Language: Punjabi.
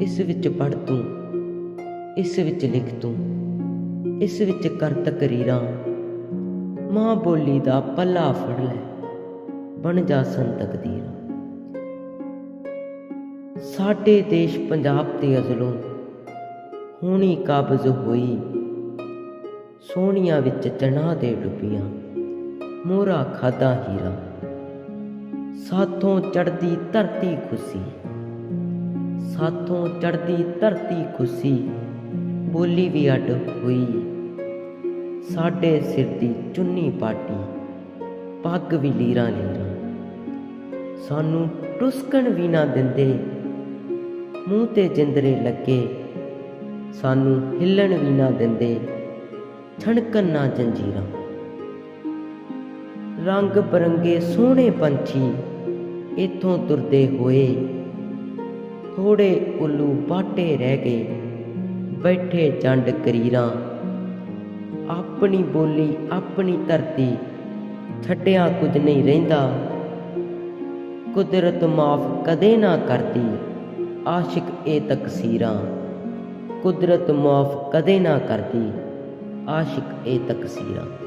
ਇਸ ਵਿੱਚ ਪੜ ਤੂੰ, ਇਸ ਵਿੱਚ ਲਿਖ ਤੂੰ, ਇਸ ਵਿੱਚ ਕਰ ਤਕਰੀਰਾਂ। ਮਾਂ ਬੋਲੀ ਦਾ ਪੱਲਾ ਫੜ ਲੈ, ਬਣ ਜਾ ਸੰ ਤਕਦੀਰ ਸਾਡੇ ਦੇਸ਼ ਪੰਜਾਬ ਤੇ ਅਜ਼ਲੋਂ ਹੋਣੀ ਕਾਬਜ਼ ਹੋਈ, ਸੋਹਣੀਆਂ ਵਿੱਚ ਚਣਾ ਦੇ ਡੁੱਬੀਆਂ ਮੋਰਾ ਖਾਦਾ ਹੀਰਾ। ਸਾਥੋਂ ਚੜਦੀ ਧਰਤੀ ਖੁਸ਼ੀ ਸਾਥੋਂ ਚੜਦੀ ਧਰਤੀ ਖੁਸ਼ੀ, ਬੋਲੀ ਵੀ ਅੱਡ ਹੋਈ। ਸਾਡੇ ਸਿਰ ਦੀ ਚੁੰਨੀ ਪਾਟੀ, ਪੱਗ ਵੀ ਲੀਰਾਂ ਲੀਰਾਂ। ਸਾਨੂੰ ਟੁਸਕਣ ਵੀ ਨਾ ਦਿੰਦੇ। ਮੂੰਹ ਤੇ ਜਿੰਦਰੇ ਲੱਗੇ, ਸਾਨੂੰ ਹਿੱਲਣ ਵੀ ਨਾ ਦਿੰਦੇ। ਛਣਕਣ ਨਾ ਜੰਜੀਰਾਂ। ਰੰਗ ਬਰੰਗੇ ਸੋਹਣੇ ਪੰਛੀ ਇਥੋਂ ਤੁਰਦੇ ਹੋਏ। ਥੋੜੇ ਉੱਲੂ ਬਾਟੇ ਰਹਿ ਗਏ। ਬੈਠੇ ਜੰਡ ਕਰੀਰਾਂ। ਆਪਣੀ ਬੋਲੀ, ਆਪਣੀ ਧਰਤੀ, ਛੱਡਿਆ ਕੁਝ ਨਹੀਂ ਰਹਿੰਦਾ। ਕੁਦਰਤ ਮਾਫ ਕਦੇ ਨਾ ਕਰਦੀ, ਆਸ਼ਿਕ ਇਹ ਤਕਸੀਰਾਂ। ਕੁਦਰਤ ਮਾਫ ਕਦੇ ਨਾ ਕਰਦੀ, ਆਸ਼ਿਕ ਇਹ ਤਕਸੀਰਾਂ।